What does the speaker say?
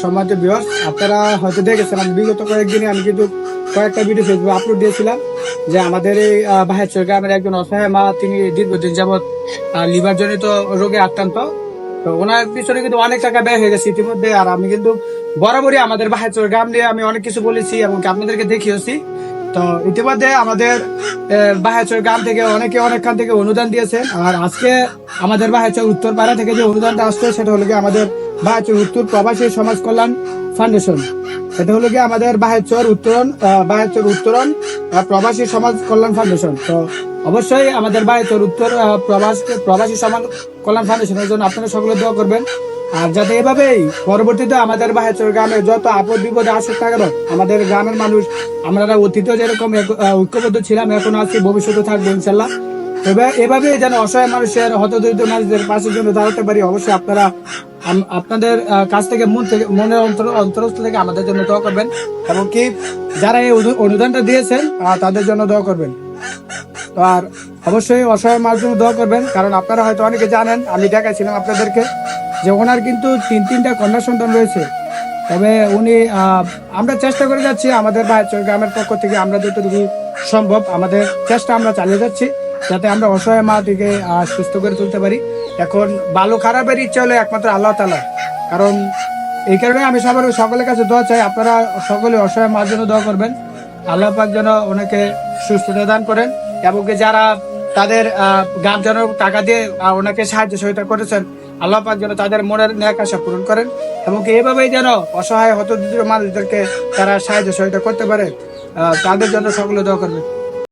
সম্মানিত বিয়স আপনারা হয়তো দেখেছেন, আমি বিগত কয়েকদিনে আমি কিন্তু কয়েকটা ভিডিও ফেসবুকে আপলোড দিয়েছিলাম যে আমাদের এই বাহেশ্বর গ্রামের একজন অসহায় মা, তিনি দীর্ঘদিন যাবৎ লিভার জনিত রোগে আক্রান্ত। তো ওনার পিছনে কিন্তু অনেক টাকা ব্যয় হয়ে গেছে ইতিমধ্যে, আর আমি কিন্তু বরাবরই আমাদের বাহেশ্বর গ্রাম নিয়ে আমি অনেক কিছু বলেছি এবং আপনাদেরকে দেখিয়েছি তো ইতিমধ্যে আমাদের বাহেশ্বর গ্রাম থেকে অনেকে অনেকখান থেকে অনুদান দিয়েছেন আর আজকে আমাদের বাহেশ্বর উত্তর পাড়া থেকে যে অনুদানটা আসছে, সেটা হলো কি আমাদের বাহেশ্বর উত্তর প্রবাসী সমাজ কল্যাণ ফাউন্ডেশন। এটা হলো কি আমাদের বাহেশ্বর উত্তরণ বাহেশ্বর উত্তরণ প্রবাসী সমাজ কল্যাণ ফাউন্ডেশন। তো অবশ্যই আমাদের বাহেশ্বর উত্তর প্রবাস, প্রবাসী সমাজ কল্যাণ ফাউন্ডেশনের জন্য আপনারা সকলে দোয়া করবেন। আর যাতে এভাবেই পরবর্তীতে আমাদের বাহেশ্বর গ্রামে যত আপদ বিপদ আসুক না কেন, আমাদের গ্রামের মানুষ আমরা অতীতেও যেরকম ঐক্যবদ্ধ ছিলাম, এখন আছি ভবিষ্যতে থাকব ইনশাল্লাহ। এভাবে যেন অসহায় মানুষের, হতদরিদ্র মানুষদের পাশের জন্য দাঁড়াতে পারি, অবশ্যই আপনারা আপনাদের কাছ থেকে মন থেকে, মনের অন্তর, অন্তরস্থ থেকে আমাদের জন্য দোয়া করবেন এবং কি যারা এই অনু- অনুদানটা দিয়েছেন তাদের জন্য দোয়া করবেন। আর অবশ্যই অসহায় মানুষের জন্য দোয়া করবেন, কারণ আপনারা হয়তো অনেকে জানেন, আমি দেখাইছিলাম আপনাদেরকে। যে ওনার কিন্তু তিন তিনটা কন্যা সন্তান রয়েছে। তবে উনি আমরা চেষ্টা করে যাচ্ছি আমাদের বাহাচর গ্রামের পক্ষ থেকে আমরা যতটুকু সম্ভব আমাদের চেষ্টা আমরা চালিয়ে যাচ্ছি, যাতে আমরা অসহায় মাটিকে সুস্থ করে তুলতে পারি। এখন ভালো খারাপের ইচ্ছা হলো একমাত্র আল্লাহ তালা কারণ এই কারণে আমি সবার, সকলের কাছে দোয়া চাই, আপনারা সকলে অসহায় মার জন্য দোয়া করবেন। আল্লাহ পাক যেন ওনাকে সুস্থতা দান করেন। এবং যারা তাদের গান যেন টাকা দিয়ে ওনাকে সাহায্য সহায়তা করেছেন। আল্লাহ পাক যেন তাদের মনের ন্যাক আশা পূরণ করেন এবং এভাবেই যেন অসহায়, হতদরিদ্র মানুষদেরকে তারা সাহায্য সহায়তা করতে পারে। তাদের জন্য সকলে দোয়া করবেন।